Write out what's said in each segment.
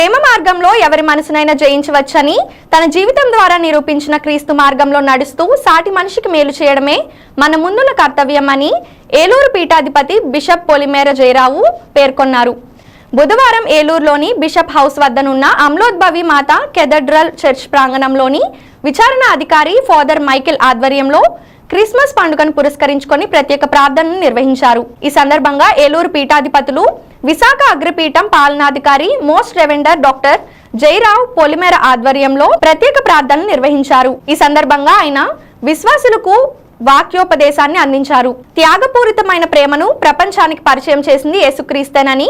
ప్రేమ మార్గంలో ఎవరి మనసునైనా జయించవచ్చని తన జీవితం ద్వారా నిరూపించిన క్రీస్తు మార్గంలో నడుస్తూ సాటి మనిషికి మేలు చేయడమే మన ముందున్న కర్తవ్యమని ఏలూరు పీఠాధిపతి బిషప్ పొలిమేర జయరావు పేర్కొన్నారు. బుధవారం ఏలూరులోని బిషప్ హౌస్ వద్దనున్న అమ్లోద్భవి మాత కెథడ్రల్ చర్చ్ ప్రాంగణంలోని విచారణ అధికారి ఫాదర్ మైకేల్ ఆధ్వర్యంలో క్రిస్మస్ పండుగను పురస్కరించుకొని ప్రత్యేక ప్రార్థనను నిర్వహించారు. ఈ సందర్భంగా ఏలూరు పీఠాధిపతులు విశాఖ అగ్రపీఠం పాలనాధికారి most reverend doctor Jayarao Polimera ఆధ్వర్యంలో ప్రత్యేక ప్రార్థనలు నిర్వహించారు. ఈ సందర్భంగా ఆయన విశ్వాసులకు వాక్యోపదేశాన్ని అందించారు. త్యాగపూరితమైన ప్రేమను ప్రపంచానికి పరిచయం చేసింది యేసుక్రీస్తేనని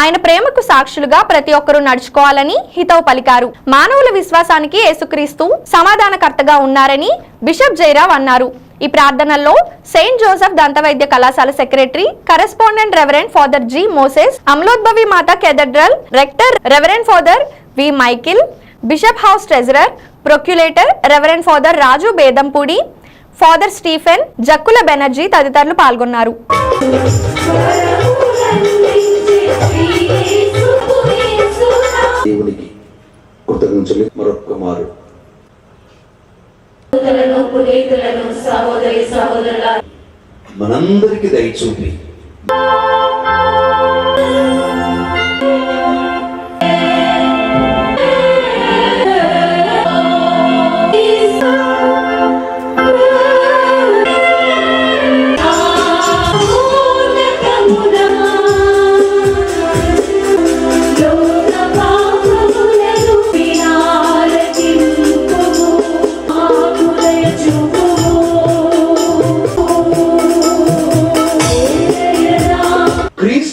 ఆయన ప్రేమకు సాక్షులుగా ప్రతి ఒక్కరూ నడుచుకోవాలని హితవు పలికారు. మానవుల విశ్వాసానికి యేసుక్రీస్తు సమాధానకర్తగా ఉన్నారని బిషప్ జయరావ్ అన్నారు. ఈ ప్రార్థనల్లో సెయింట్ జోసెఫ్ దంతవైద్య కళాశాల secretary correspondent reverend father G Moses Amlodbhavi Mata cathedral rector reverend father V Michael bishop house treasurer procurator reverend father Raju Bedampudi father Stephen Jakkula Banerjee తదితరులు పాల్గొన్నారు. దేవునికి కృతజ్ఞతలు మరొక్క మారు. సహోదరులను పునీతులను మనందరికి దయచూపి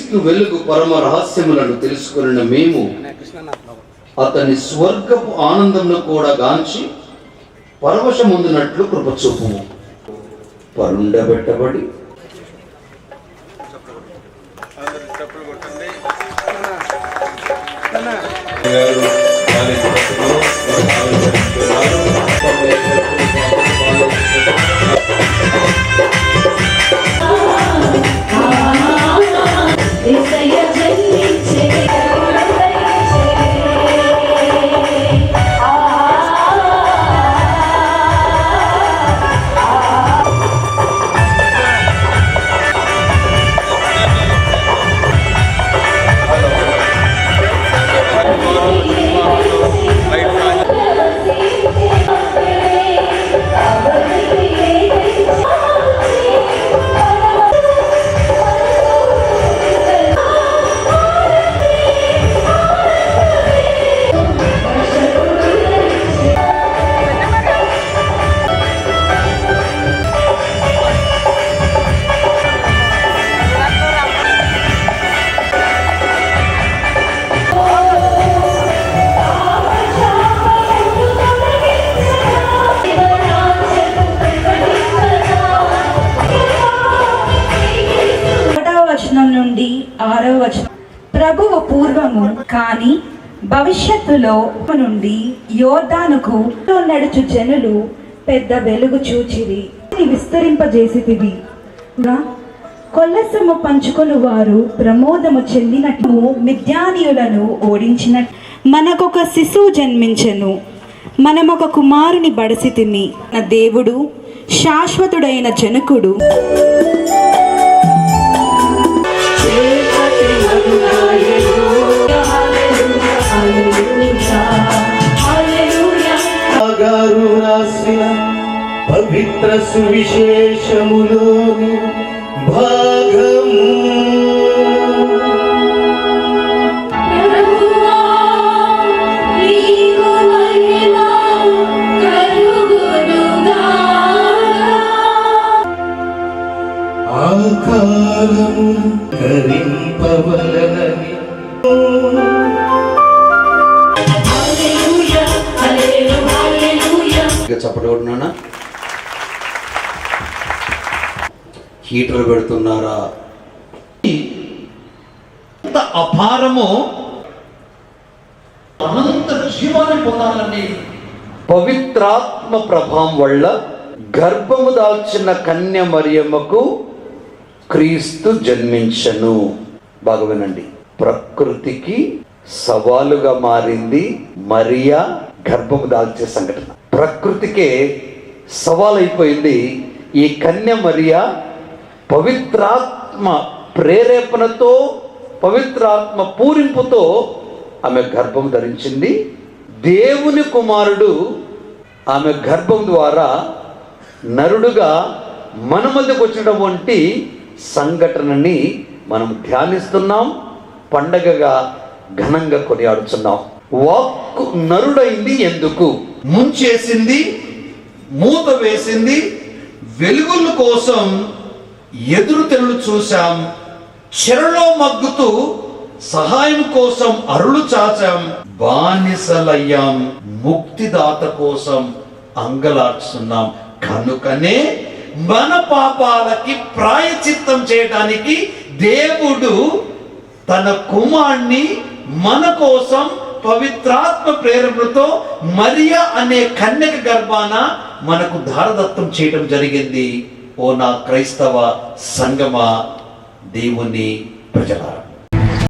క్రీస్తు వెలుగు పరమ రహస్యములను తెలుసుకున్న మేము అతని స్వర్గపు ఆనందంలో కూడా గాంచి పరవశముందునట్లు కృపచూపుము. పరుండబెట్టబడి భవిష్యత్తులో నుండి యోర్దానుకు నడుచు జనులు పెద్ద వెలుగు చూచిరి. విస్తరింపజేసితివి. కొల్లసము పంచుకొని వారు ప్రమోదము చెందినట్టు మిథ్యానీయులను ఓడించినట్టు. మనకొక శిశువు జన్మించెను. మనమొక కుమారుని బడసితిమి. నా దేవుడు శాశ్వతుడైన జనకుడు. గారు రాసిన పవిత్ర సువిశేషములోని భాగము చెప్పడం హీటర్ పెడుతున్నారా? ఎంత అపారమో అనంత జీవాన్ని పొందాలని. పవిత్రాత్మ ప్రభావం వల్ల గర్భము దాల్చిన కన్య మరియమ్మకు క్రీస్తు జన్మించను. బాగా వినండి. ప్రకృతికి సవాలుగా మారింది మరియా గర్భము దాల్చే సంఘటన. ప్రకృతికే సవాలైపోయింది ఈ కన్య మరియా పవిత్రాత్మ ప్రేరేపణతో పవిత్రాత్మ పూరింపుతో ఆమె గర్భం ధరించింది. దేవుని కుమారుడు ఆమె గర్భం ద్వారా నరుడుగా మన మధ్యకు వచ్చినటువంటి సంఘటనని మనం ధ్యానిస్తున్నాం పండగగా ఘనంగా కొనియాడుతున్నాం వాక్కు నరుడైంది ఎందుకు? ముంచేసింది మూత వేసింది వెలుగుల కోసం ఎదురు తెరులు చూశాం చెరలో మగ్గుతూ సహాయం కోసం అరులు చాచాం బానిసలయ్యాం ముక్తిదాత కోసం అంగలార్చున్నాం. కనుకనే మన పాపాలకి ప్రాయచిత్తం చేయడానికి దేవుడు తన కుమార్ని మన కోసం పవిత్రాత్మ ప్రేరణతో మరియా అనే కన్యక గర్భాన మనకు ధారదత్తం చేయటం జరిగింది. ఓ నా క్రైస్తవ సంగమ దేవుని ప్రజలారా.